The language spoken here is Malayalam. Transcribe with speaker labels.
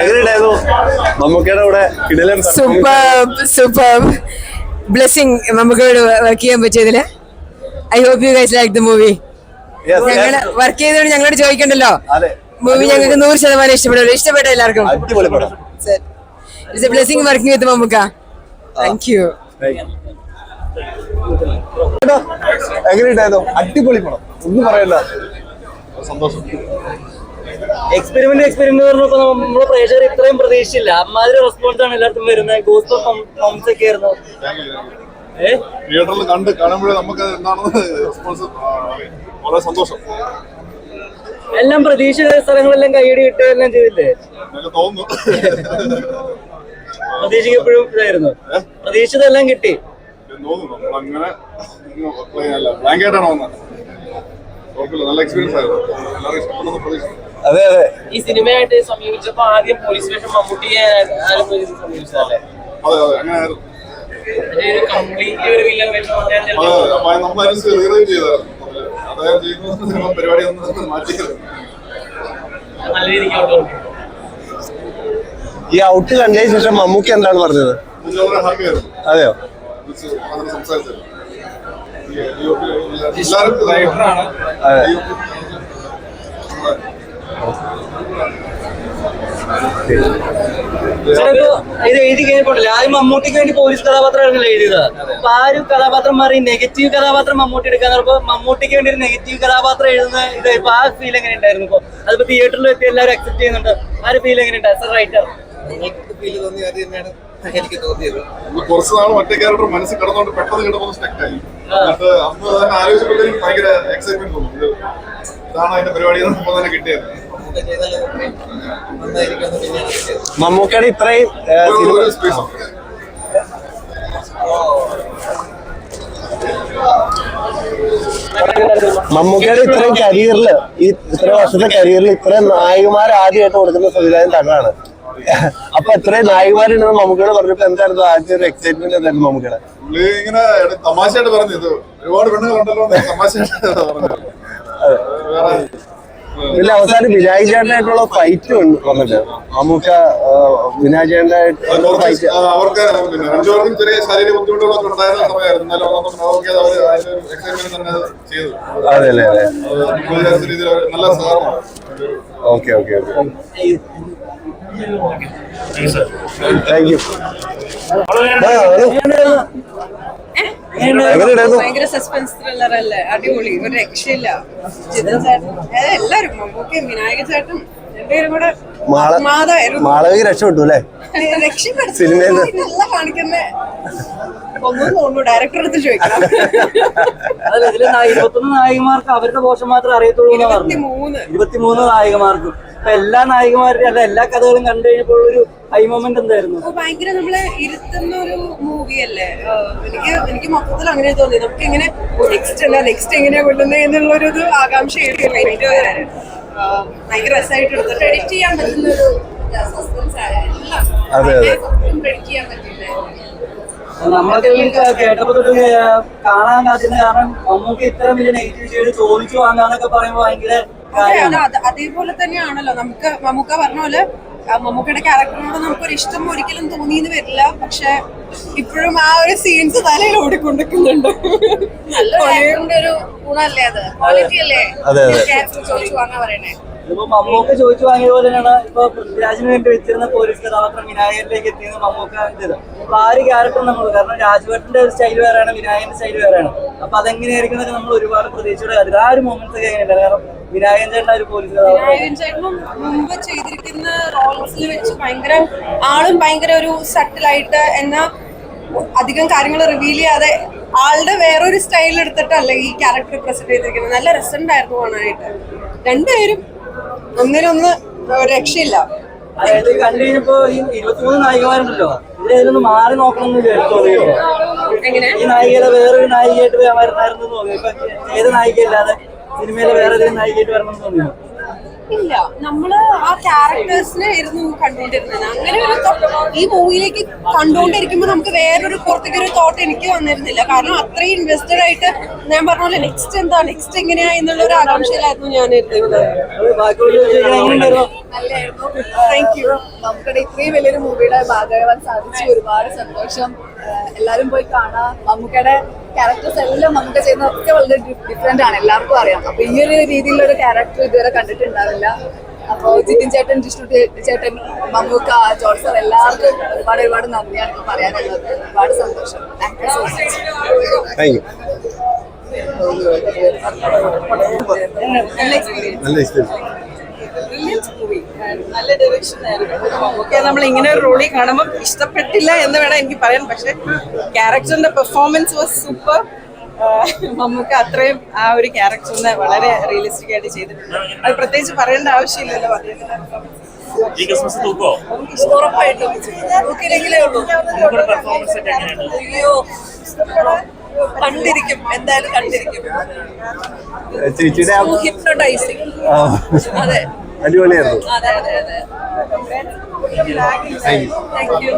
Speaker 1: എങ്ങനെയുണ്ടായിരുന്നു? മമ്മൂക്കയുടെ കൂടെ കിടിലൻ
Speaker 2: സൂപ്പർ സൂപ്പർ ബ്ലെസ്സിങ് നമുക്ക് വർക്ക് ചെയ്യാൻ പറ്റിയതിൽ. I hope you guys like the movie ഞങ്ങൾ വർക്ക് ചെയ്തോണ്ട് ഞങ്ങളോട് ചോദിക്കണ്ടല്ലോ? മൂവി ഞങ്ങൾക്ക് നൂറ് ശതമാനം ഇഷ്ടപ്പെടും ഇഷ്ടപ്പെട്ട എല്ലാവർക്കും. It's a blessing working with Mammukka? Thank you
Speaker 1: എങ്ങനെയുണ്ടായിരുന്നു? അടിപൊളി പടം. ഒന്നും പറയണ്ട. സന്തോഷം.
Speaker 3: എക്സ്പെരിമെന്റ് എക്സ്പെരിമെന്റ് പറഞ്ഞപ്പോ നമ്മളെ പ്രേക്ഷകർ ഇത്രയും പ്രതീക്ഷിച്ചില്ല. അമ്മാതിരി റെസ്പോൺസ് ആണ് എല്ലായിടത്തും വരുന്നത്. ഗോസ്റ്റ് ഫോംസ് ഒക്കെ ആയിരുന്നു.
Speaker 4: തിയേറ്ററിൽ കണ്ട് കാണുമ്പോഴേ നമുക്ക് എന്താണെന്ന് റെസ്പോൺസ് വളരെ സന്തോഷം.
Speaker 3: എല്ലാം പ്രതീക്ഷിച്ച സ്ഥലങ്ങളെല്ലാം കൈയടി കിട്ടുകയെല്ലാം ചെയ്തില്ലേ?
Speaker 4: എനിക്ക് തോന്നുന്നു.
Speaker 3: പ്രതീക്ഷിക്കപ്പോഴും ഇതായിരുന്നു. പ്രതീക്ഷിച്ചതെല്ലാം കിട്ടി.
Speaker 4: തോന്നുന്നു. അങ്ങനെ ബ്ലാങ്ക് ആയിട്ടാണ് വന്നത് കുഴപ്പമില്ല നല്ല എക്സ്പീരിയൻസ് ആയിരുന്നു എല്ലാവരും ഇഷ്ടപ്പെടുന്ന പ്രതീക്ഷ
Speaker 1: അതെ അതെ.
Speaker 5: ഈ സിനിമയായിട്ട് സമീപിച്ചപ്പോ ആദ്യം പോലീസ് സ്റ്റേഷൻ മമ്മൂട്ടിയെ സമീപിച്ചതല്ലേ? ഒരു കംപ്ലീറ്റ് ഒരു വില്ലൻ
Speaker 4: പരിപാടി മാറ്റിയത്
Speaker 1: ഈ ഔട്ട് കണ്ടതിന് ശേഷം മമ്മൂക്ക് എന്താണ് പറഞ്ഞത്? അതെയോ?
Speaker 4: സംസാരിച്ചത് ഈ DOP എല്ലാവരും റൈറ്ററാണ്
Speaker 1: അതെ.
Speaker 3: ചിലപ്പോ ഇത് എഴുതി കഴിഞ്ഞപ്പോഴല്ലേ ആദ്യം മമ്മൂട്ടിക്ക് വേണ്ടി പോലീസ് കഥാപാത്രമാണല്ലോ എഴുതിയത്? അപ്പൊ ആ ഒരു കഥാപാത്രം മാറി നെഗറ്റീവ് കഥാപാത്രം മമ്മൂട്ടി എടുക്കാൻ പറഞ്ഞപ്പോ മമ്മൂട്ടിക്ക് വേണ്ടി ഒരു നെഗറ്റീവ് കഥാപാത്രം എഴുതുന്ന ഇത് ഇപ്പൊ ആ ഫീൽ എങ്ങനെ ഉണ്ടായിരുന്നു അതിപ്പോ തിയേറ്ററിൽ എത്തി എല്ലാവരും അക്സെപ്റ്റ് ചെയ്യുന്നുണ്ട് ആ ഒരു ഫീൽ എങ്ങനെ ഉണ്ട് റൈറ്റർ
Speaker 4: ഇത് കുറച്ച് നാൾ മറ്റേ ക്യാരക്ടർ മനസ്സിൽ കിടന്നുകൊണ്ട് പെട്ടെന്ന് കിടന്നു സ്റ്റക്ക് ആയി. എന്നിട്ട് അന്ന് തന്നെ ആലോചിച്ചപ്പോഴത്തേക്കും ഭയങ്കര എക്സൈറ്റ്മെന്റ് തോന്നുന്നു ഇത് ഇതാണ് അതിന്റെ പരിപാടി അപ്പൊ തന്നെ കിട്ടിയത്.
Speaker 1: മമ്മൂക്കയുടെ ഇത്രയും. മമ്മൂക്കയുടെ ഇത്രയും കരിയറിൽ ഈ ഇത്ര വർഷത്തെ കരിയറിൽ ഇത്രയും നായികമാർ ആദ്യമായിട്ട് കൊടുക്കുന്ന സംവിധാനം തന്നെയാണ്. അപ്പൊ എത്രയും നായികമാരുണ്ടെന്ന് മമ്മൂക്കയുടെ പറഞ്ഞപ്പോ എന്തായിരുന്നു ആദ്യം ഒരു എക്സൈറ്റ്മെന്റ് എന്തായിരുന്നു മമ്മൂക്കയുടെ?
Speaker 4: പുള്ളി ഇങ്ങനെ തമാശയായിട്ട് പറഞ്ഞു. ഇത് ഒരുപാട് പെണ്ണുകളുണ്ടല്ലോ എന്ന് തമാശയായിട്ട് പറഞ്ഞു. വേറെ
Speaker 1: പിന്നെ അവസാനം വിനായക ചേട്ടനായിട്ടുള്ള ഫൈറ്റ് വന്നിട്ട്. മമ്മൂക്ക വിനായക ചേട്ടനായിട്ടുള്ള
Speaker 4: കുറച്ച്
Speaker 1: ഫൈറ്റ്
Speaker 4: ആ, അവർക്ക് പിന്നെ രണ്ടുപേർക്കും ചെറിയ ശാരീരിക ബുദ്ധിമുട്ടുകളൊക്കെ ഉണ്ടായിരുന്ന സമയമായിരുന്നു. എന്നാലും അതൊന്നും അവർക്ക് അവർ അതിന്റെ ഒരു എക്സൈറ്റ്മെന്റ് തന്നെ അത് ചെയ്തു.
Speaker 1: അതെ അല്ലേ അതെ.
Speaker 4: അത് നമ്മൾ വിചാരിച്ച രീതിയിൽ അവർ നല്ല
Speaker 1: ഓക്കെ ഓക്കെ താങ്ക് യു
Speaker 2: ഭയങ്കര സസ്പെൻസ് ത്രില്ലർ അല്ലേ? അടിപൊളി. ഒരു രക്ഷയില്ല. ജിതൻ ചേട്ടൻ എല്ലാരും. മമ്മൂക്കയും വിനായക ചേട്ടൻ രണ്ടുപേരും കൂടെ
Speaker 1: മാളവിക രക്ഷപ്പെട്ടു അല്ലേ? സിനിമയിൽ
Speaker 3: ഇരുപത്തൊന്ന് നായികമാർക്ക് അവരുടെ ദോഷം മാത്രമേ അറിയത്തുള്ളൂ എന്ന് ഇരുപത്തിമൂന്ന്. നായികമാർക്കും. അപ്പൊ എല്ലാ നായികമാരുടെ അല്ല എല്ലാ കഥകളും കണ്ടു കഴിഞ്ഞപ്പോൾ ഒരു ഹൈ മൊമെന്റ് എന്തായിരുന്നു?
Speaker 2: ഭയങ്കര നമ്മളെ ഇരുത്തുന്ന ഒരു മൂവി അല്ലേ എനിക്ക് എനിക്ക് മൊത്തത്തിൽ അങ്ങനെ തോന്നി. നമുക്ക് എങ്ങനെ നെക്സ്റ്റ് അല്ല നെക്സ്റ്റ് എങ്ങനെയാ കൊള്ളുന്നത് എന്നുള്ളൊരു ഇത് ഭയങ്കര രസമായിട്ട് എടുത്തിട്ട് എഡിറ്റ് ചെയ്യാൻ പറ്റുന്ന ഒരു സസ്പെൻസ് എല്ലാം. പ്രെഡിക്റ്റ് ചെയ്യാൻ
Speaker 3: നമ്മളൊക്കെ കേട്ടപ്പോ തൊട്ട് കാണാൻ കാരണം നമുക്ക് ഇത്ര വലിയ നെഗറ്റീവ് ഷെയ്ഡ് ചോദിച്ചു വാങ്ങാന്നൊക്കെ പറയുമ്പോൾ ഭയങ്കര
Speaker 2: അതെ,
Speaker 3: കാര്യമാണ്.
Speaker 2: അത് അത് അതേപോലെ തന്നെയാണല്ലോ. നമുക്ക് മമ്മൂക്ക പറഞ്ഞ പോലെ മമ്മൂക്കയുടെ ക്യാരക്ടറിനോട് നമുക്കൊരു ഇഷ്ടം ഒരിക്കലും തോന്നിയെന്ന് വരില്ല. പക്ഷെ ഇപ്പോഴും ആ ഒരു സീൻസ് തലയിൽ ഓടിക്കൊണ്ടിരിക്കുന്നുണ്ട്.
Speaker 6: ഒരു ഗുണല്ലേ അത്? ക്വാളിറ്റി അല്ലേ?
Speaker 1: അതെ, അതെ.
Speaker 6: ചോദിച്ചു വാങ്ങാൻ പറയണേ.
Speaker 3: ഇപ്പൊ മമ്മൂക്ക ചോദിച്ചു വാങ്ങിയ പോലെ തന്നെയാണ് ഇപ്പൊ പൃഥ്വിരാജിന് വേണ്ടി വെച്ചിരുന്ന പോലീസ് കഥാപാത്രം വിനായകനിലേക്ക് എത്തിയത് മമ്മൂക്ക ഇത്. അപ്പൊ ആ ഒരു ക്യാരക്ടർ നമ്മൾ കാരണം രാജുവേട്ടന്റെ ഒരു സ്റ്റൈൽ വേറെയാണ് വിനായകന്റെ സ്റ്റൈൽ വേറെയാണ്. അപ്പൊ അതെങ്ങനെയായിരിക്കും എന്നൊക്കെ നമ്മൾ ഒരുപാട് പ്രതീക്ഷയോടെ കാര്യം ആ ഒരു മൊമെന്റ്സ് ഒക്കെ എങ്ങനെയുണ്ട്? കാരണം വിനായകൻ ചേട്ടൻ ഒരു പോലീസ് കഥാപാത്രം.
Speaker 2: വിനായകൻ ചേട്ടനും മുമ്പ് ചെയ്തിരിക്കുന്ന റോൾസിൽ വെച്ച് ഭയങ്കര ആളും ഭയങ്കര ഒരു സട്ടിലായിട്ട് എന്നാ അധികം കാര്യങ്ങൾ റിവീൽ ചെയ്യാതെ ആളുടെ വേറൊരു സ്റ്റൈൽ എടുത്തിട്ടല്ല ഈ ക്യാരക്ടർ പ്രസന്റ് ചെയ്തിരിക്കുന്നത്. നല്ല രസമുണ്ടായിരുന്നു കാണാനായിട്ട്. രണ്ടുപേരും ഒന്നിനൊന്ന് രക്ഷയില്ല.
Speaker 3: അതായത് കണ്ടു കഴിഞ്ഞപ്പോ ഈ ഇരുപത്തിമൂന്ന് നായികമാരുണ്ടല്ലോ. ഇതിലൊന്ന് മാറി നോക്കണം എന്ന് തോന്നിയോ? ഈ നായികയുടെ വേറൊരു നായികയായിട്ട് വരണമായിരുന്നു തോന്നി ഇപ്പൊ ഏത് നായികയില്ലാതെ സിനിമയിലെ വേറെ ഏതെങ്കിലും നായികയായിട്ട് വരണം എന്ന് തോന്നിയോ?
Speaker 2: ഇല്ല. നമ്മൾ ആ ക്യാരക്ടേഴ്സിനെ ആയിരുന്നു കണ്ടുകൊണ്ടിരുന്നത്. അങ്ങനെ ഒരു ഈ മൂവിയിലേക്ക് കണ്ടുകൊണ്ടിരിക്കുമ്പോ നമുക്ക് വേറൊരു പുറത്തേക്ക് ഒരു തോട്ട് എനിക്ക് വന്നിരുന്നില്ല. കാരണം അത്രയും ഇൻവെസ്റ്റഡ് ആയിട്ട് ഞാൻ പറഞ്ഞ പോലെ നെക്സ്റ്റ് എന്താ? നെക്സ്റ്റ് എങ്ങനെയാ എന്നുള്ള ഒരു ആകാംക്ഷയിലായിരുന്നു ഞാൻ
Speaker 6: ഇരുന്നത് താങ്ക് യു നമുക്കിടെ ഇത്രയും വലിയൊരു മൂവിയുടെ ഭാഗമാകാൻ സാധിച്ചു. ഒരുപാട് സന്തോഷം. എല്ലാവരും പോയി കാണാം. മമ്മൂക്കയുടെ ക്യാരക്ടേഴ്സ് എല്ലാം നമുക്ക് ചെയ്യുന്നതൊക്കെ വളരെ ഡിഫറെന്റ് ആണ്. എല്ലാവർക്കും അറിയാം. അപ്പൊ ഈ ഒരു രീതിയിലുള്ള ഒരു ക്യാരക്ടർ ഇതുവരെ കണ്ടിട്ടുണ്ടാവില്ല. അപ്പോ ജിതിൻ ചേട്ടൻ ജിഷ്ണു ചേട്ടൻ മമ്മൂക്ക ജോൺസർ സർ എല്ലാവർക്കും ഒരുപാട് ഒരുപാട് നന്ദിയാണ് പറയാനുള്ളത്. ഒരുപാട് സന്തോഷം. താങ്ക് യു
Speaker 1: നല്ല എക്സ്പീരിയൻസ്
Speaker 7: നല്ല ഡയറക്ഷൻ ആയിരുന്നു. ഓക്കെ നമ്മൾ ഇങ്ങനെ ഒരു റോളിൽ കാണുമ്പോൾ ഇഷ്ടപ്പെട്ടില്ല എന്ന് വേണം എനിക്ക് പറയാൻ. പക്ഷെ ക്യാരക്ടറിന്റെ പെർഫോമൻസ് വാസ് സൂപ്പർ നമുക്ക് അത്രയും ആ ഒരു ക്യാരക്ടറിനെ വളരെ റിയലിസ്റ്റിക് ആയിട്ട് ചെയ്തിട്ടുണ്ട്. അത് പ്രത്യേകിച്ച് പറയേണ്ട ആവശ്യമില്ലല്ലോ അദ്ദേഹത്തിന്റെ
Speaker 8: ഈ ക്രിസ്മസ് തൂക്കോ?
Speaker 7: ഉറപ്പായിട്ടും നോക്കിയില്ലെങ്കിലേ ഉള്ളൂ. അയ്യോ കണ്ടിരിക്കും. എന്തായാലും കണ്ടിരിക്കും. ഹിപ്നോട്ടൈസിങ് അതെ.
Speaker 1: അടിപൊളിയായിരുന്നു.
Speaker 7: Thank you